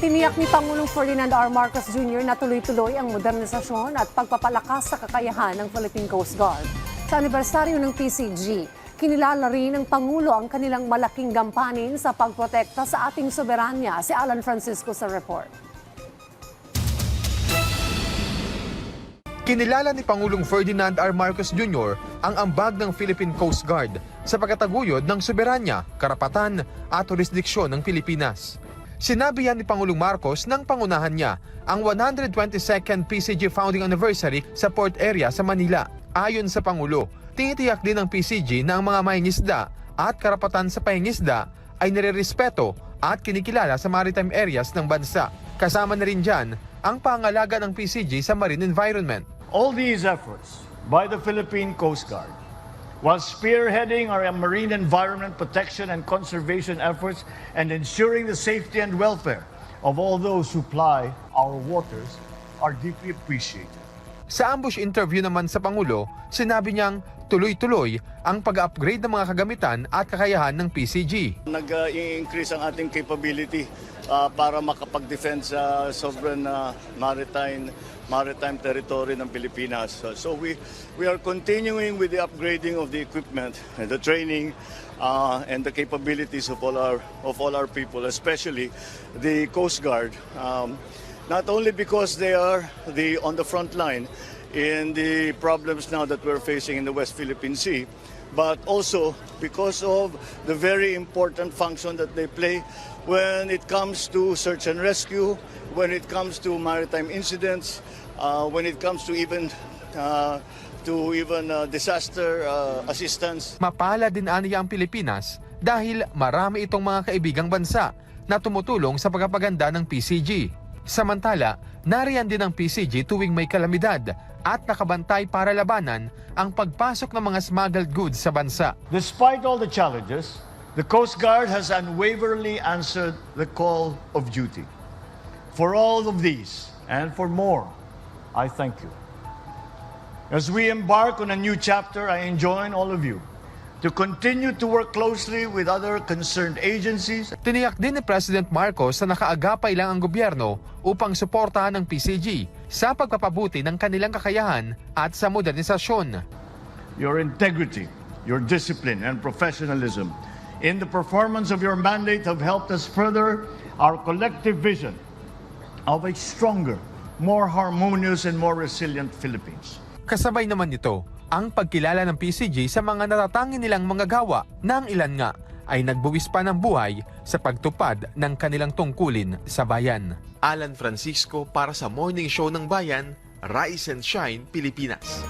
Tiniyak ni Pangulong Ferdinand R. Marcos Jr. na tuloy-tuloy ang modernisasyon at pagpapalakas sa kakayahan ng Philippine Coast Guard. Sa anibersaryo ng PCG, kinilala rin ng Pangulo ang kanilang malaking gampanin sa pagprotekta sa ating soberanya. Si Alan Francisco sa report. Kinilala ni Pangulong Ferdinand R. Marcos Jr. ang ambag ng Philippine Coast Guard sa pagkataguyod ng soberanya, karapatan at jurisdiksyon ng Pilipinas. Sinabi yan ni Pangulong Marcos nang pangunahan niya ang 122nd PCG founding anniversary sa port area sa Manila. Ayon sa Pangulo, tinitiyak din ng PCG na ang mga mahingisda at karapatan sa pahingisda ay nirerespeto at kinikilala sa maritime areas ng bansa. Kasama na rin dyan ang pangalaga ng PCG sa marine environment. All these efforts by the Philippine Coast Guard, while spearheading our marine environment protection and conservation efforts and ensuring the safety and welfare of all those who ply our waters, are deeply appreciated. Sa ambush interview naman sa Pangulo, sinabi niyang tuloy-tuloy ang pag-upgrade ng mga kagamitan at kakayahan ng PCG. Nag-increase ang ating capability uh, para makapag-defend sa sovereign uh, maritime maritime territory ng Pilipinas. So we we are continuing with the upgrading of the equipment and the training uh, and the capabilities of all our of all our people, especially the Coast Guard. Um, not only because they are the on the front line in the problems now that we're facing in the West Philippine Sea, but also because of the very important function that they play when it comes to search and rescue, when it comes to maritime incidents, uh, when it comes to even uh, to even uh, disaster uh, assistance. Mapala din aniya ang Pilipinas dahil marami itong mga kaibigang bansa na tumutulong sa pagpapaganda ng PCG. Samantala, nariyan din ang PCG tuwing may kalamidad at nakabantay para labanan ang pagpasok ng mga smuggled goods sa bansa. Despite all the challenges, the Coast Guard has unwaveringly answered the call of duty. For all of these and for more, I thank you. As we embark on a new chapter, I enjoin all of you to continue to work closely with other concerned agencies Tiniyak din ni President Marcos na nakaagapay lang ang gobyerno upang suportahan ng PCG sa pagpapabuti ng kanilang kakayahan at sa modernisasyon. your integrity, your discipline, and professionalism in the performance of your mandate have helped us further our collective vision of a stronger, more harmonious, and more resilient Philippines. Kasabay naman nito ang pagkilala ng PCG sa mga natatangin nilang mga gawa na ang ilan nga ay nagbuwis pa ng buhay sa pagtupad ng kanilang tungkulin sa bayan. Alan Francisco para sa Morning Show ng Bayan, Rise and Shine, Pilipinas.